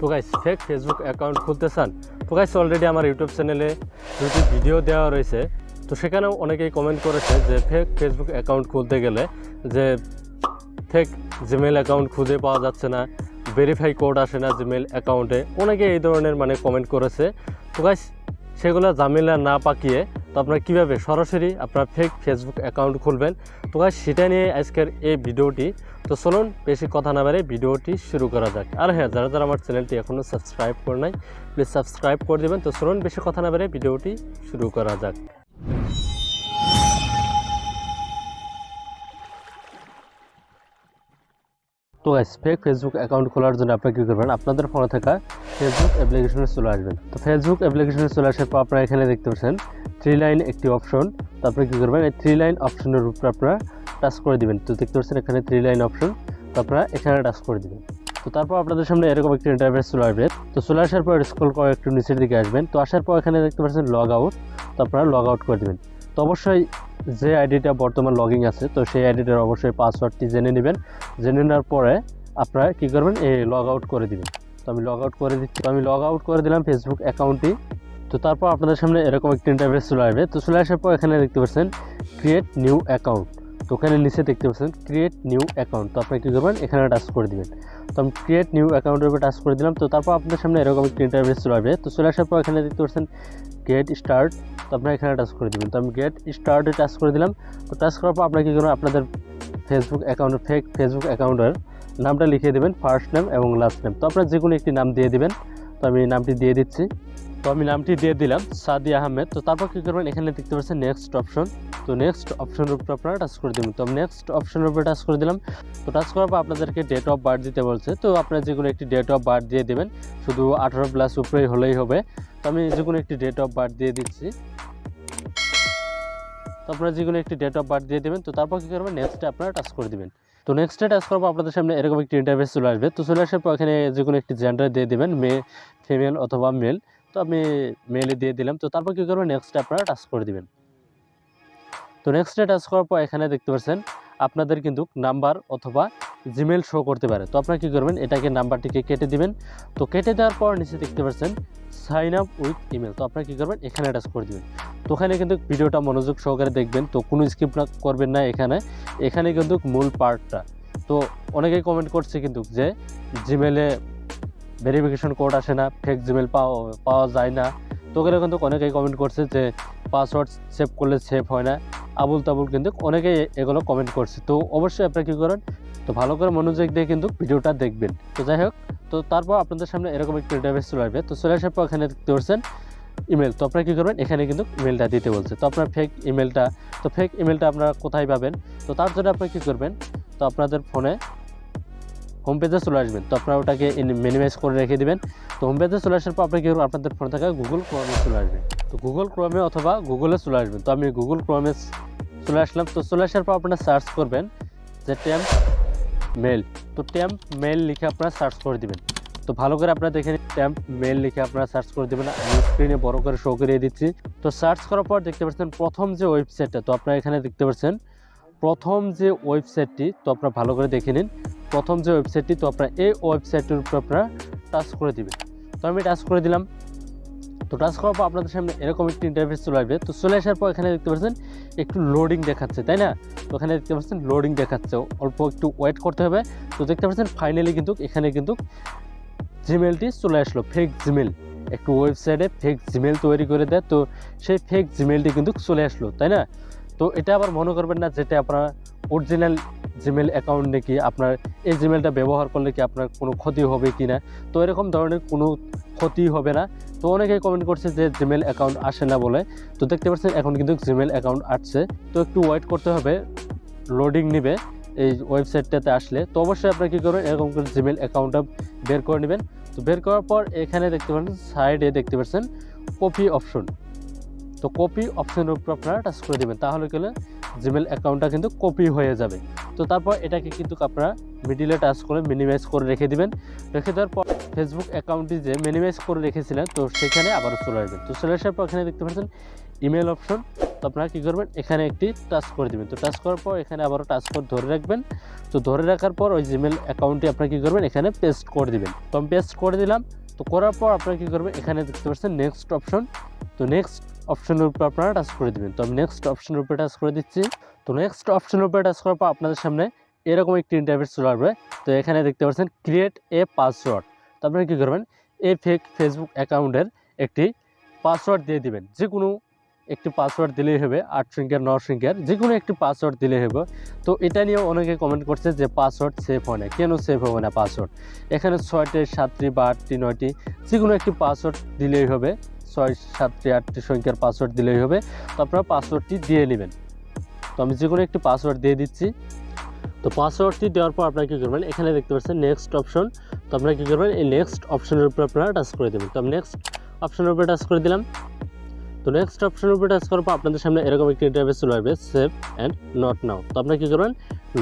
তো guys fake Facebook account খুলতে চান, তো গাইস অলরেডি আমার ইউটিউব চ্যানেলে দুটি ভিডিও দেওয়া রয়েছে। তো সেখানেও অনেকেই কমেন্ট করেছে যে ফেক ফেসবুক অ্যাকাউন্ট খুলতে গেলে যে ফেক জিমেল অ্যাকাউন্ট খুঁজে পাওয়া যাচ্ছে না ভেরিফাই কোড আসে না জিমেল অ্যাকাউন্টে অনেকে এই ধরনের মানে কমেন্ট করেছে। তো গাইস সেগুলো ঝামেলা না পাকিয়ে তো আপনারা কীভাবে সরাসরি আপনার ফেক ফেসবুক অ্যাকাউন্ট খুলবেন? তো সেটা নিয়ে আজকের এই ভিডিওটি। তো চলুন, বেশি কথা না বাড়ে, ভিডিওটি শুরু করা যাক। আর হ্যাঁ যারা যারা আমার চ্যানেলটি এখনও সাবস্ক্রাইব করে নাই প্লিজ সাবস্ক্রাইব করে দেবেন। তো চলুন, বেশি কথা না বাড়ে, ভিডিওটি শুরু করা যাক। তো ফেক ফেসবুক অ্যাকাউন্ট খোলার জন্য আপনারা কী করবেন? আপনাদের ফোনে থাকা ফেসবুক অ্যাপ্লিকেশনে চলে আসবেন। তো ফেসবুক অ্যাপ্লিকেশনে চলে আসার পর আপনারা এখানে দেখতে পাচ্ছেন থ্রি লাইন একটি অপশন তারপরে কী করবেন? এই থ্রি লাইন অপশনের উপরে আপনারা টাচ করে দিবেন। তো দেখতে পাচ্ছেন এখানে থ্রি লাইন অপশন তো আপনারা এখানে টাচ করে দিবেন। তো তারপর আপনাদের সামনে এরকম একটি ইন্টারফেস চলে আসবে। তো চলে আসার পর স্ক্রল করে একটু নিচের দিকে আসবেন। তো আসার পর এখানে দেখতে পাচ্ছেন লগ আউট তো আপনারা লগ আউট করে দেবেন। তো অবশ্যই যে আইডিটা বর্তমান লগিং আছে, তো সেই আইডিটার অবশ্যই পাসওয়ার্ডটি জেনে নেবেন। জেনে নেওয়ার পরে আপনারা কী করবেন? এই লগ আউট করে দিবেন। তো আমি লগ আউট করে দিচ্ছি। আমি লগ আউট করে দিলাম ফেসবুক অ্যাকাউন্টটি তো তারপর আপনাদের সামনে এরকম একটি ইন্টারফেস চলে আসবে। তো চলে আসার পর এখানে দেখতে পাচ্ছেন ক্রিয়েট নিউ অ্যাকাউন্ট তো ওখানে নিচে দেখতে পাচ্ছেন ক্রিয়েট নিউ অ্যাকাউন্ট তো আপনি কী করবেন এখানে টাচ করে দেবেন। তো আমি ক্রিয়েট নিউ অ্যাকাউন্টের উপর টাচ করে দিলাম। তো তারপর আপনাদের সামনে এরকম একটি ইন্টারফেস চলে আসবে। তো চলে আসার পর এখানে দেখতে পাচ্ছেন গেট স্টার্ট তো আপনারা এখানে টাচ করে দিবেন। তো আমি গেট স্টার্টে টাচ করে দিলাম। তো টাচ করার পর আপনারা কী করবেন আপনাদের ফেসবুক অ্যাকাউন্টের ফেক ফেসবুক অ্যাকাউন্টের নামটা লিখে দেবেন ফার্স্ট নেম এবং লাস্ট নেম তো আপনারা যে কোনো একটি নাম দিয়ে দিবেন। তো আমি নামটি দিয়ে দিচ্ছি। তো আমি নামটি দিয়ে দিলাম সাদি আহমেদ। তো তারপর কী করবেন? এখানে দেখতে পাচ্ছেন নেক্সট অপশন তো নেক্সট অপশনের উপর আপনারা টাচ করে দেবেন। তো আমি নেক্সট অপশনের উপরে টাচ করে দিলাম। তো টাচ করার পর আপনাদেরকে ডেট অফ বার্থ দিতে বলছে। তো আপনারা যে কোনো একটি ডেট অফ বার্থ দিয়ে দেবেন। শুধু আঠারো প্লাস উপরেই হলেই হবে। তো আমি যে কোনো একটি ডেট অফ বার্থ দিয়ে দিচ্ছি। তো আপনারা যে কোনো একটি ডেট অফ বার্থ দিয়ে দেবেন। তো তারপর কী করবেন? নেক্সটে আপনারা টাচ করে দেবেন। তো নেক্সটে টাচ করব আপনাদের সামনে এরকম একটি ইন্টারভেস চলে আসবে। তো চলে আসার পর এখানে যে কোনো একটি জেন্ডার দিয়ে দেবেন মে ফিমেল অথবা মেল তো আমি মেলে দিয়ে দিলাম। তো তারপর কী করবেন? নেক্সটে আপনারা টাচ করে দিবেন। তো নেক্সটে টাচ করার পর এখানে দেখতে পাচ্ছেন, আপনাদের কিন্তু নাম্বার অথবা জিমেল শো করতে পারে। তো আপনারা কী করবেন? এটাকে নাম্বারটিকে কেটে দিবেন। তো কেটে দেওয়ার পর নিচে দেখতে পাচ্ছেন সাইন আপ উইথ ইমেল তো আপনারা কী করবেন? এখানে টাচ করে দিবেন। তো ওখানে কিন্তু ভিডিওটা মনোযোগ সহকারে দেখবেন। তো কোনো স্কিপ না করবেন না এখানে। এখানে কিন্তু মূল পার্টটা তো অনেকেই কমেন্ট করছে কিন্তু যে জিমেলে ভেরিফিকেশন কোড আসে না ফেক জিমেল পাওয়া পাওয়া যায় না। তো ওখানে কিন্তু অনেকেই কমেন্ট করছে যে পাসওয়ার্ড সেভ করলে সেভ হয় না। আবুল তাবুল কিন্তু অনেকেই এগুলো কমেন্ট করছে। তো অবশ্যই আপনারা কী করেন? তো ভালো করে মনোযোগ দিয়ে কিন্তু ভিডিওটা দেখবেন। তো যাই হোক, তো তারপর আপনাদের সামনে এরকম একটি ইন্টারভেস চলে আসবে। তো চলে আসার পর এখানে দেখতে পাচ্ছেন ইমেল। তো আপনারা কী করবেন? এখানে কিন্তু ইমেলটা দিতে বলছে। তো আপনার ফেক ইমেলটা, তো ফেক ইমেলটা আপনারা কোথায় পাবেন? তো তার জন্য আপনারা কী করবেন? তো আপনাদের ফোনে হোম পেজে চলে আসবেন। তো আপনারা ওটাকে মিনিমাইজ করে রেখে দেবেন। তো হোম পেজে চলে আসার পর আপনি কী আপনাদের ফোনে থাকা গুগল ক্রোমে চলে আসবেন। তো গুগল ক্রোমে অথবা গুগলে চলে আসবেন। তো আমি গুগল ক্রোমে চলে আসলাম। তো চলে আসার পর আপনারা সার্চ করবেন যে ট্যাম্প মেল তো ট্যাম্প মেল লিখে আপনারা সার্চ করে দিবেন। তো ভালো করে আপনারা দেখে ট্যাম্প মেল লিখে আপনারা সার্চ করে দেবেন। আমি স্ক্রিনে বড় করে শো করিয়ে দিচ্ছি। তো সার্চ করার পর দেখতে পাচ্ছেন, প্রথম যে ওয়েবসাইটটা তো আপনারা এখানে দেখতে পাচ্ছেন, প্রথম যে ওয়েবসাইটটি তো আপনারা ভালো করে দেখে নিন, প্রথম যে ওয়েবসাইটটি তো আপনারা এই ওয়েবসাইটের উপর আপনারা টাচ করে দিবেন। তো আমি টাচ করে দিলাম। তো টাচ করার পর আপনাদের সামনে এরকম একটি ইন্টারফেস চলে আসবে। তো চলে আসার পর এখানে দেখতে পাচ্ছেন, একটু লোডিং দেখাচ্ছে, তাই না? তো এখানে দেখতে পাচ্ছেন লোডিং দেখাচ্ছে। অল্প একটু ওয়েট করতে হবে। তো দেখতে পাচ্ছেন ফাইনালি কিন্তু, এখানে কিন্তু জিমেলটি চলে আসলো ফেক জিমেল একটু ওয়েবসাইটে ফেক জিমেল তৈরি করে দেয়, তো সেই ফেক জিমেলটি কিন্তু চলে আসলো, তাই না? তো এটা আবার মনে করবেন না যেটা আপনার অরিজিনাল জিমেল অ্যাকাউন্ট নাকি আপনার এই জিমেলটা ব্যবহার করলে কি আপনার কোনো ক্ষতি হবে কি না? তো এরকম ধরনের কোনো ক্ষতি হবে না। তো অনেকেই কমেন্ট করছে যে জিমেল অ্যাকাউন্ট আসে না বলে। তো দেখতে পাচ্ছেন এখন কিন্তু জিমেল অ্যাকাউন্ট আসছে। তো একটু ওয়েট করতে হবে লোডিং নেবে, এই ওয়েবসাইটটাতে আসলে। তো অবশ্যই আপনারা কী করবেন, এরকম করে জিমেল অ্যাকাউন্টটা বের করে নেবেন। তো বের করার পর এখানে দেখতে পাচ্ছেন সাইডে দেখতে পাচ্ছেন কপি অপশন তো কপি অপশনের উপর আপনারা টাচ করে দেবেন, তাহলে গেলে জিমেল অ্যাকাউন্টটা কিন্তু কপি হয়ে যাবে। তো তারপর এটাকে কিন্তু আপনারা মিডিলে টাচ করে মিনিমাইজ করে রেখে দিবেন। রেখে দেওয়ার পর ফেসবুক অ্যাকাউন্টটি যে মিনিমাইজ করে রেখেছিলেন, তো সেখানে আবারও চলে আসবেন। তো চলে আসার পর এখানে দেখতে পাচ্ছেন ইমেল অপশন তো আপনারা কী করবেন? এখানে একটি টাচ করে দেবেন। তো টাচ করার পর এখানে আবারও টাচ করে ধরে রাখবেন। তো ধরে রাখার পর ওই জিমেল অ্যাকাউন্টটি আপনারা কী করবেন? এখানে পেস্ট করে দিবেন। তো আমি পেস্ট করে দিলাম। তো করার পর আপনারা কী করবেন? এখানে দেখতে পাচ্ছেন নেক্সট অপশন তো নেক্সট অপশনের উপর আপনারা টাচ করে দিবেন। তো আমি নেক্সট অপশনের উপরে টাচ করে দিচ্ছি। তো নেক্সট অপশনের উপরে টাচ করার পর আপনাদের সামনে এরকম একটি ইন্টারফেস চলে আসবে। তো এখানে দেখতে পাচ্ছেন ক্রিয়েট এ পাসওয়ার্ড তো আপনারা কী করবেন? এই ফেক ফেসবুক অ্যাকাউন্টের একটি পাসওয়ার্ড দিয়ে দিবেন। যে কোনো একটি পাসওয়ার্ড দিলেই হবে, আট সংখ্যার, ন সংখ্যার যে কোনো একটি পাসওয়ার্ড দিলেই হবে। তো এটা নিয়ে অনেকে কমেন্ট করছে যে পাসওয়ার্ড সেভ হয় না। কেন সেভ হবে না পাসওয়ার্ড এখানে ছয়টি, সাতটি বা আটটি, নয়টি যে কোনো একটি পাসওয়ার্ড দিলেই হবে। ছয়, সাতটি, আটটি সংখ্যার পাসওয়ার্ড দিলেই হবে। তো আপনারা পাসওয়ার্ডটি দিয়ে নেবেন। তো আমি যে কোনো একটি পাসওয়ার্ড দিয়ে দিচ্ছি। তো পাসওয়ার্ডটি দেওয়ার পর আপনারা কী করবেন? এখানে দেখতে পাচ্ছেন নেক্সট অপশন তো আপনারা কী করবেন? এই নেক্সট অপশনের উপরে আপনারা টাচ করে দেবেন। তো আমি নেক্সট অপশনের উপরে টাচ করে দিলাম। তো নেক্সট অপশনের উপরে টাচ করার পর আপনাদের সামনে এরকম একটি ইন্টারভেস চলে আসবে সেভ অ্যান্ড নট নাও তো আপনারা কী করবেন?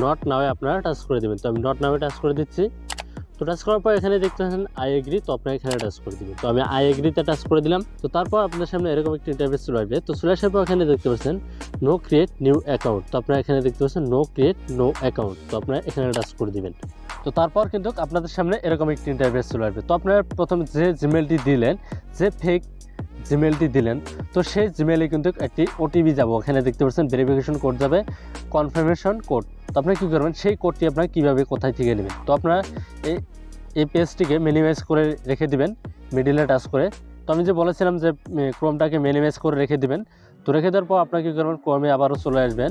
নট নাওয়ে আপনারা টাচ করে দেবেন। তো আমি নট নাওয়ে টাচ করে দিচ্ছি। তো টাচ করার পর এখানে দেখতে পাচ্ছেন আই এগ্রি তো আপনারা এখানে টাচ করে দিবেন। তো আমি আই এগ্রিতে টাচ করে দিলাম। তো তারপর আপনাদের সামনে এরকম একটি ইন্টারভেস চলে আসবে। তো চলে আসার পর এখানে দেখতে পাচ্ছেন নো ক্রিয়েট নিউ অ্যাকাউন্ট তো আপনারা এখানে দেখতে পাচ্ছেন নো ক্রিয়েট নো অ্যাকাউন্ট তো আপনারা এখানে টাচ করে দিবেন। তো তারপর কিন্তু আপনাদের সামনে এরকম একটি ইন্টারভেস চলে আসবে। তো আপনারা প্রথমে যে জিমেলটি দিলেন, যে ফেক জিমেলটি দিলেন। তো সেই জিমেলে কিন্তু একটি ওটিপি যাব। ওখানে দেখতে পাচ্ছেন ভেরিফিকেশন কোড যাবে কনফার্মেশন কোড তো আপনারা কী করবেন? সেই কোডটি আপনারা কীভাবে, কোথায় থেকে নেবেন? তো আপনারা এই এই পেজটিকে মিনিমাইজ করে রেখে দিবেন মিডিলে টাচ করে। তো আমি যে বলেছিলাম যে ক্রোমটাকে মিনিমাইজ করে রেখে দিবেন, তো রেখে দেওয়ার পর আপনারা কী করবেন? ক্রমে আবারও চলে আসবেন।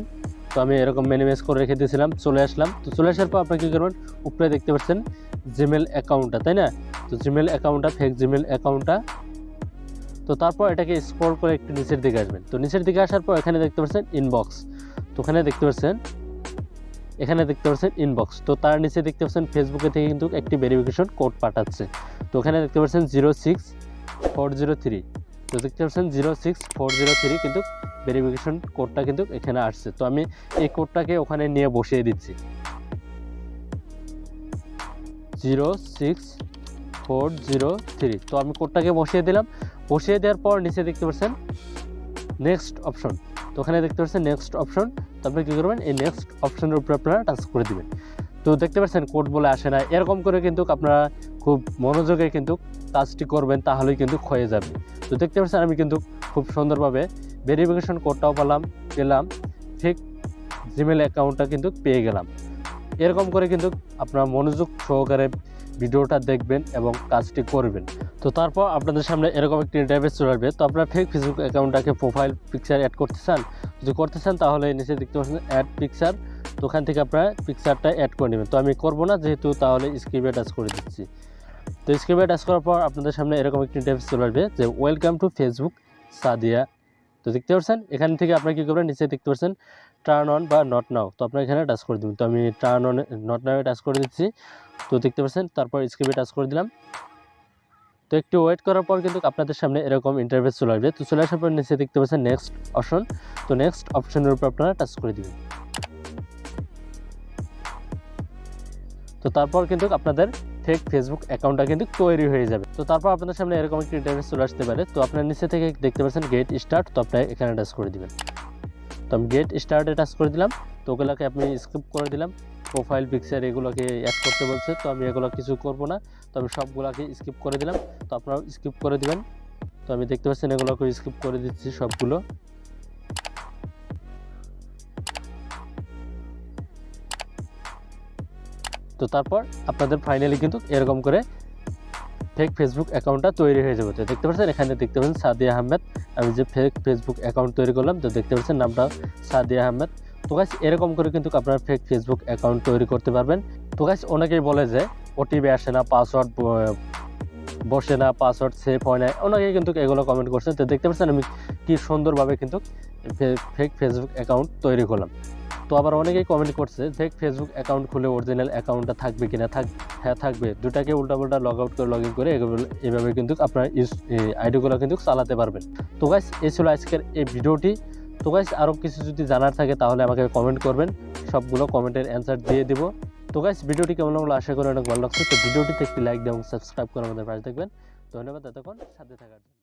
তো আমি এরকম মিনিমাইজ করে রেখে দিয়েছিলাম, চলে আসলাম। তো চলে আসার পর আপনারা কী করবেন? উপরে দেখতে পাচ্ছেন জিমেল অ্যাকাউন্টটা তাই না? তো জিমেল অ্যাকাউন্টটা ফেক জিমেল অ্যাকাউন্টটা তো তারপর এটাকে স্ক্রল করে একটু নিচের দিকে আসবেন। তো নিচের দিকে আসার পর এখানে দেখতে পাচ্ছেন ইনবক্স তো ওখানে দেখতে পাচ্ছেন, এখানে দেখতে পাচ্ছেন ইনবক্স তো তার নিচে দেখতে পাচ্ছেন ফেসবুকে থেকে কিন্তু একটি ভেরিফিকেশন কোড পাঠাচ্ছে। তো ওখানে দেখতে পাচ্ছেন zero six four zero three তো দেখতে পাচ্ছেন zero six four zero three কিন্তু ভেরিফিকেশন কোডটা কিন্তু এখানে আসছে। তো আমি এই কোডটাকে ওখানে নিয়ে বসিয়ে দিচ্ছি। Zero six four zero three তো আমি কোডটাকে বসিয়ে দিলাম। বসিয়ে দেওয়ার পর নিচে দেখতে পাচ্ছেন নেক্সট অপশন তো ওখানে দেখতে পাচ্ছেন নেক্সট অপশন তো আপনি কী করবেন? এই নেক্সট অপশনের উপরে আপনারা টাচ করে দিবেন। তো দেখতে পাচ্ছেন কোড বলে আসে না। এরকম করে কিন্তু আপনারা খুব মনোযোগে কিন্তু কাজটি করবেন, তাহলেই কিন্তু ক্ষয়ে যাবে। তো দেখতে পাচ্ছেন আমি কিন্তু খুব সুন্দরভাবে ভেরিফিকেশন কোডটাও পেলাম পেলাম, ঠিক জিমেল অ্যাকাউন্টটা কিন্তু পেয়ে গেলাম। এরকম করে কিন্তু আপনারা মনোযোগ সহকারে ভিডিওটা দেখবেন এবং কাজটি করবেন। তো তারপর আপনাদের সামনে এরকম একটি ইন্টারভেস চলে আসবে। তো আপনারা ফেক ফেসবুক অ্যাকাউন্টটাকে প্রোফাইল পিকচার অ্যাড করতে চান, যদি করতে চান তাহলে নিচে দেখতে পাচ্ছেন অ্যাড পিকচার তো ওখান থেকে আপনারা পিকচারটা অ্যাড করে নেবেন। তো আমি করব না, যেহেতু তাহলে স্ক্রিপে টাচ করে দিচ্ছি। তো স্ক্রিপে টাচ করার পর আপনাদের সামনে এরকম একটি ইন্টারভেস চলে আসবে যে ওয়েলকাম টু ফেসবুক সাদিয়া তো দেখতে পাচ্ছেন এখান থেকে আপনারা কী করবেন, নিচে দেখতে পাচ্ছেন টার্ন অন বা নট নাও তো আপনারা এখানে টাচ করে দেবেন। তো আমি turn on not now touch করে দিচ্ছি। তো দেখতে পাচ্ছেন তারপর স্ক্রিপে টাচ করে দিলাম। তো একটু ওয়েট করার পর কিন্তু আপনাদের সামনে এরকম ইন্টারভেস চলে আসবে। তো চলে আসার পর নিচে দেখতে পাচ্ছেন নেক্সট অপশন তো নেক্সট অপশনের উপর আপনারা টাচ করে দিবেন। তো তারপর কিন্তু আপনাদের ফেক ফেসবুক অ্যাকাউন্টটা কিন্তু তৈরি হয়ে যাবে। তো তারপর আপনাদের সামনে এরকম একটি ইন্টারভেস চলে আসতে পারে। তো আপনার নিচে থেকে দেখতে পাচ্ছেন গেট স্টার্ট তো আপনার এখানে টাচ করে দিবেন। তো আমি গেট স্টার্টে টাচ করে দিলাম। তো ওগুলোকে আপনি স্কিপ করে দিলাম। প্রোফাইল পিকচার এগুলোকে অ্যাড করতে বলছে। তো আমি এগুলো কিছু করব না। তো আমি সবগুলোকে স্কিপ করে দিলাম। তো আপনারাও স্কিপ করে দিবেন। তো আমি দেখতে পাচ্ছেন এগুলোকে স্কিপ করে দিচ্ছি সবগুলো। তো তারপর আপনাদের ফাইনালি কিন্তু এরকম করে ফেক ফেসবুক অ্যাকাউন্টটা তৈরি হয়ে যাবে। তো দেখতে পাচ্ছেন, এখানে দেখতে পাচ্ছেন সাদিয়া আহমেদ। আমি যে ফেক ফেসবুক অ্যাকাউন্ট তৈরি করলাম, তো দেখতে পাচ্ছেন নামটা সাদিয়া আহমেদ। তো গাছ এরকম করে কিন্তু আপনারা ফেক ফেসবুক অ্যাকাউন্ট তৈরি করতে পারবেন। তো গাছ অনেকেই বলে যে ওটিপি আসে না পাসওয়ার্ড বসে না পাসওয়ার্ড সেভ হয় না। অনেকেই কিন্তু এগুলো কমেন্ট করছেন তো দেখতে পাচ্ছেন আমি কি সুন্দরভাবে কিন্তু ফেক ফেসবুক অ্যাকাউন্ট তৈরি করলাম। তো আবার অনেকেই কমেন্ট করছে ফেক ফেসবুক অ্যাকাউন্ট খুলে অরিজিনাল অ্যাকাউন্টটা থাকবে কিনা? থাক হ্যাঁ থাকবে। দুটাকে উল্টাপাল্টা লগ আউট করে লগ ইন করে এভাবে কিন্তু আপনার ইউজ আইডিগুলো কিন্তু চালাতে পারবেন। তো গাইস এই ছিল আজকের এই ভিডিওটি। তো গাইস আরও কিছু যদি জানার থাকে তাহলে আমাকে কমেন্ট করবেন। সবগুলো কমেন্টের অ্যান্সার দিয়ে দিব। তো গাইস ভিডিওটি কেমন লাগল আশা করি অনেক ভালো লাগছে। তো ভিডিওটিতে একটি লাইক এবং সাবস্ক্রাইব করে আমাদের পাশে দেখবেন ধন্যবাদ, এতক্ষণ সাথে থাকার জন্য।